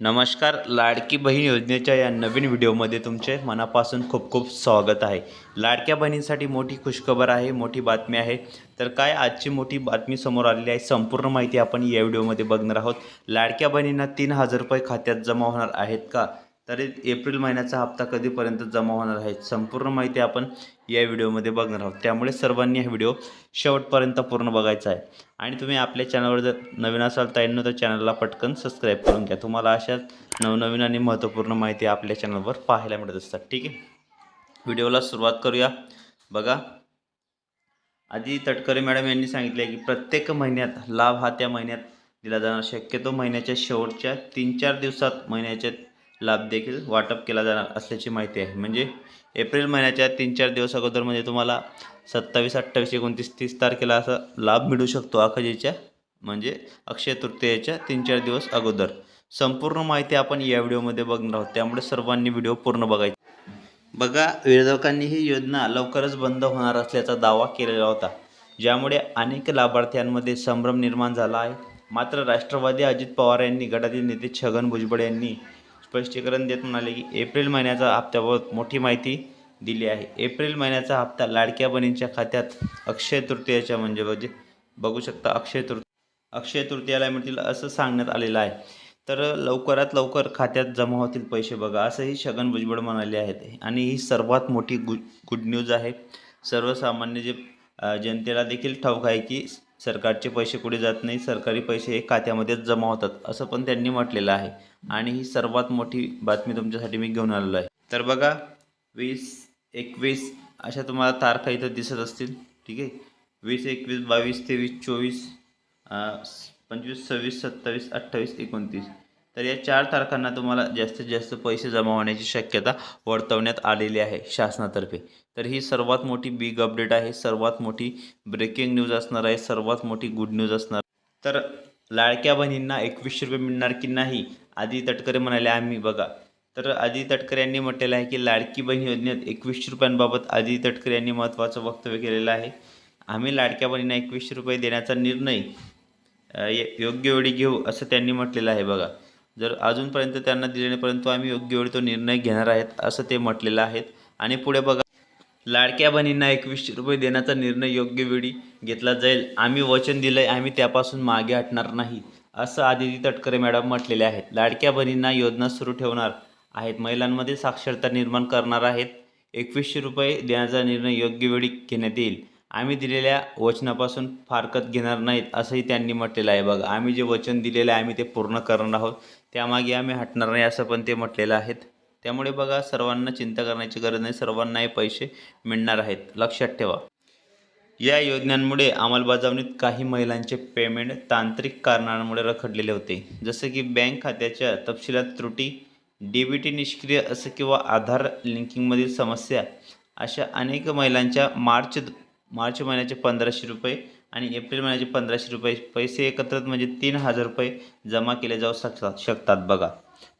नमस्कार लाडकी बहीण योजनेच्या या नवीन व्हिडिओमध्ये तुमचे मनापासून खूप खूप स्वागत आहे. लाडक्या बहिणींसाठी मोठी खुशखबर आहे मोठी बातमी आहे. तर काय आजची मोठी बातमी समोर आलेली आहे संपूर्ण माहिती आपण या व्हिडिओमध्ये बघणार आहोत. लाडक्या बहिणींना तीन हजार रुपये खात्यात जमा होणार आहेत का? तर एप्रिल महिन्याचा हप्ता कधीपर्यंत जमा होणार आहे संपूर्ण माहिती आपण या व्हिडिओमध्ये बघणार आहोत. त्यामुळे सर्वांनी हा व्हिडिओ शेवटपर्यंत पूर्ण बघायचा आहे. आणि तुम्ही आपल्या चॅनलवर जर नवीन असाल तर तर चॅनलला पटकन सबस्क्राईब करून घ्या. तुम्हाला अशा नवनवीन आणि महत्त्वपूर्ण माहिती आपल्या चॅनलवर पाहायला मिळत असतात. ठीक आहे? व्हिडिओला सुरुवात करूया. बघा. आधी तटकरे मॅडम यांनी सांगितले की प्रत्येक महिन्यात लाभ हा त्या महिन्यात दिला जाणार. शक्यतो महिन्याच्या शेवटच्या तीन चार दिवसात महिन्याच्या लाभ देखील वाटप केला जाणार असल्याची माहिती आहे. म्हणजे एप्रिल महिन्याच्या तीन चार दिवस अगोदर म्हणजे तुम्हाला सत्तावीस अठ्ठावीस एकोणतीस तीस तारखेला असा लाभ मिळू शकतो अखजेच्या म्हणजे अक्षय तृतीयेच्या तीन चार दिवस अगोदर. संपूर्ण माहिती आपण या व्हिडिओमध्ये बघणार आहोत. त्यामुळे सर्वांनी व्हिडिओ पूर्ण बघायचा. बघा विरोधकांनी ही योजना लवकरच बंद होणार असल्याचा दावा केलेला होता. ज्यामुळे अनेक लाभार्थ्यांमध्ये संभ्रम निर्माण झाला आहे. मात्र राष्ट्रवादी अजित पवार यांनी गटातील नेते छगन भुजबळ यांनी स्पष्टीकरण देत म्हणाले की एप्रिल महिन्याचा हप्त्याबाबत मोठी माहिती दिली आहे. एप्रिल महिन्याचा हप्ता लाडक्या बहिणींच्या खात्यात अक्षय तृतीयाच्या म्हणजे म्हणजे बघू शकता अक्षय तृ अक्षय तृतीयाला मिळतील असं सांगण्यात आलेलं आहे. तर लवकरात लवकर खात्यात जमा होतील पैसे बघा असंही छगन भुजबळ म्हणाले आहेत. आणि ही सर्वात मोठी गुड गुड न्यूज आहे. सर्वसामान्य जे जनतेला देखील ठाऊक आहे की सरकारचे पैसे कुठे जात नाही सरकारी पैसे हे खात्यामध्येच जमा होतात असं पण त्यांनी म्हटलेलं आहे. आणि ही सर्वात मोठी बातमी तुमच्यासाठी मी घेऊन आलेलो आहे. तर बघा वीस एकवीस अशा तुम्हाला तारखा इथं दिसत असतील ठीक आहे? वीस एकवीस बावीस तेवीस चोवीस पंचवीस सव्वीस सत्तावीस अठ्ठावीस एकोणतीस. तर या चार तारखांना तुम्हाला जास्तीत जास्त पैसे जमा होण्याची शक्यता वर्तवण्यात आलेली आहे शासनातर्फे. तर ही सर्वात मोठी बिग अपडेट आहे सर्वात मोठी ब्रेकिंग न्यूज असणार आहे सर्वात मोठी गुड न्यूज असणार तर लाडक्या बहिणींना एकवीसशे रुपये मिळणार की नाही? आधी तटकरे म्हणाले आम्ही बघा. तर आदी तटकरे यांनी म्हटलेलं आहे की लाडकी बहीण योजनेत एकवीसशे रुपयांबाबत आदी तटकरे यांनी महत्त्वाचं वक्तव्य केलेलं आहे. आम्ही लाडक्या बहिणींना एकवीसशे रुपये देण्याचा निर्णय योग्य वेळी घेऊ असं त्यांनी म्हटलेलं आहे बघा. जर अजूनपर्यंत त्यांना दिले नाही परंतु आम्ही योग्य वेळी तो निर्णय घेणार आहेत असं ते म्हटलेलं आहेत. आणि पुढे बघा लाडक्या बहिणींना एकवीसशे रुपये देण्याचा निर्णय योग्य वेळी घेतला जाईल. आम्ही वचन दिलं आहे आम्ही त्यापासून मागे हटणार नाही असं आदिती तटकरे मॅडम म्हटलेले आहेत. लाडक्या बहिणींना योजना सुरू ठेवणार आहेत. महिलांमध्ये साक्षरता निर्माण करणार आहेत. एकवीसशे रुपये देण्याचा निर्णय योग्य वेळी घेण्यात येईल. आम्ही दिलेल्या वचनापासून फारकत घेणार नाहीत असंही त्यांनी म्हटलेलं आहे. बघा आम्ही जे वचन दिलेलं आहे आम्ही ते पूर्ण करणार आहोत. त्यामागे आम्ही हटणार नाही असं पण ते म्हटलेलं आहेत. त्यामुळे बघा सर्वांना चिंता करण्याची गरज नाही सर्वांनाही पैसे मिळणार आहेत. लक्षात ठेवा. या योजनांमुळे अंमलबजावणीत काही महिलांचे पेमेंट तांत्रिक कारणांमुळे रखडलेले होते. जसे की बँक खात्याच्या तपशिलात त्रुटी डी बी टी निष्क्रिय असं किंवा आधार लिंकिंगमधील समस्या अशा अनेक महिलांच्या मार्च मार्च महिन्याचे पंधराशे रुपये आणि एप्रिल महिन्याचे पंधराशे रुपये. पैसे एकत्रित म्हणजे तीन हजार रुपये जमा केले जाऊ शकतात शकतात बघा.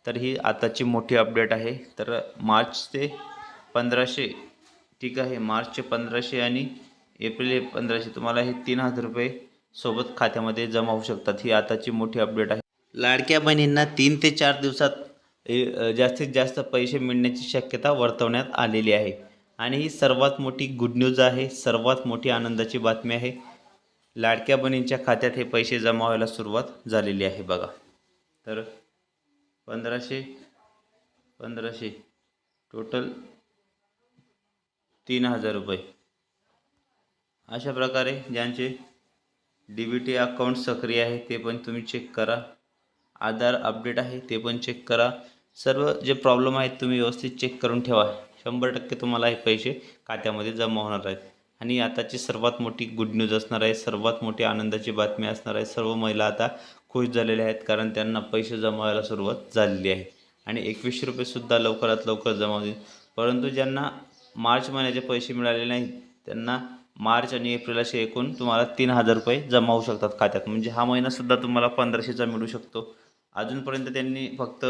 तर ही आताची मोठी अपडेट आहे. तर मार्च ते पंधराशे ठीक आहे. मार्चचे पंधराशे आणि एप्रिल हे पंधराशे. तुम्हाला हे तीन हजार रुपये सोबत खात्यामध्ये जमा होऊ शकतात. ही आताची मोठी अपडेट आहे. लाडक्या बहिणींना तीन ते चार दिवसात जास्तीत जास्त पैसे मिळण्याची शक्यता वर्तवण्यात आलेली आहे. आणि ही सर्वात मोठी गुड न्यूज आहे. सर्वात मोठी आनंदाची बातमी आहे. लाडक्या बहिणींच्या खात्यात हे पैसे जमा व्हायला सुरुवात झालेली आहे बघा. तर पंधराशे पंधराशे टोटल तीन हजार रुपये. अशा प्रकारे ज्यांचे डी बी टी अकाउंट सक्रिय आहे ते पण तुम्ही चेक करा. आधार अपडेट आहे ते पण चेक करा. सर्व जे प्रॉब्लेम आहेत तुम्ही व्यवस्थित चेक करून ठेवा. शंभर टक्के तुम्हाला हे पैसे खात्यामध्ये जमा होणार आहेत. आणि आताची सर्वात मोठी गुड न्यूज असणार आहे सर्वात मोठी आनंदाची बातमी असणार आहे सर्व महिला आता खुश झालेल्या आहेत कारण त्यांना पैसे जमा व्हायला सुरुवात झालेली आहे. आणि एकवीसशे रुपयेसुद्धा लवकरात लवकर जमा होतील. परंतु ज्यांना मार्च महिन्याचे पैसे मिळाले नाहीत त्यांना मार्च आणि एप्रिल असे एकूण तुम्हाला तीन हजार रुपये जमा होऊ शकतात खात्यात. म्हणजे हा महिनासुद्धा तुम्हाला पंधराशेचा मिळू शकतो. अजूनपर्यंत त्यांनी फक्त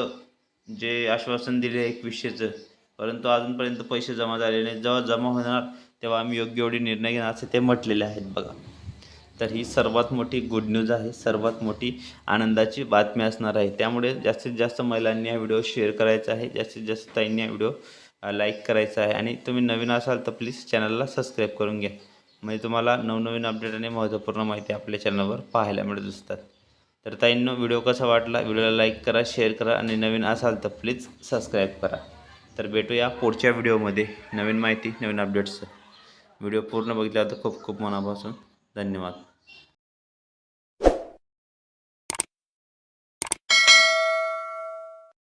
जे आश्वासन दिले आहे एकवीसशेचं परंतु अजूनपर्यंत पैसे जमा झाले नाही जेव्हा जमा होणार तेव्हा आम्ही योग्य एवढी निर्णय घेणार असे ते म्हटलेले आहेत बघा. तर ही सर्वात मोठी गुड न्यूज आहे. सर्वात मोठी आनंदाची बातमी असणार आहे. त्यामुळे जास्तीत जास्त महिलांनी हा व्हिडिओ शेअर करायचा आहे. जास्तीत जास्त ताईंनी हा व्हिडिओ लाईक करायचा आहे. आणि तुम्ही नवीन असाल तर प्लीज चॅनलला सबस्क्राईब करून घ्या. म्हणजे तुम्हाला नवनवीन अपडेट आणि महत्त्वपूर्ण माहिती आपल्या चॅनलवर पाहायला मिळत असतात तर ताईंनो व्हिडिओ कसा वाटला? व्हिडिओला लाईक करा शेअर करा आणि नवीन असाल तर प्लीज सबस्क्राईब करा. तर भेटूया पुढच्या व्हिडिओमध्ये नवीन माहिती नवीन अपडेट्स व्हिडिओ पूर्ण बघितला तर खूप खूप मनापासून धन्यवाद.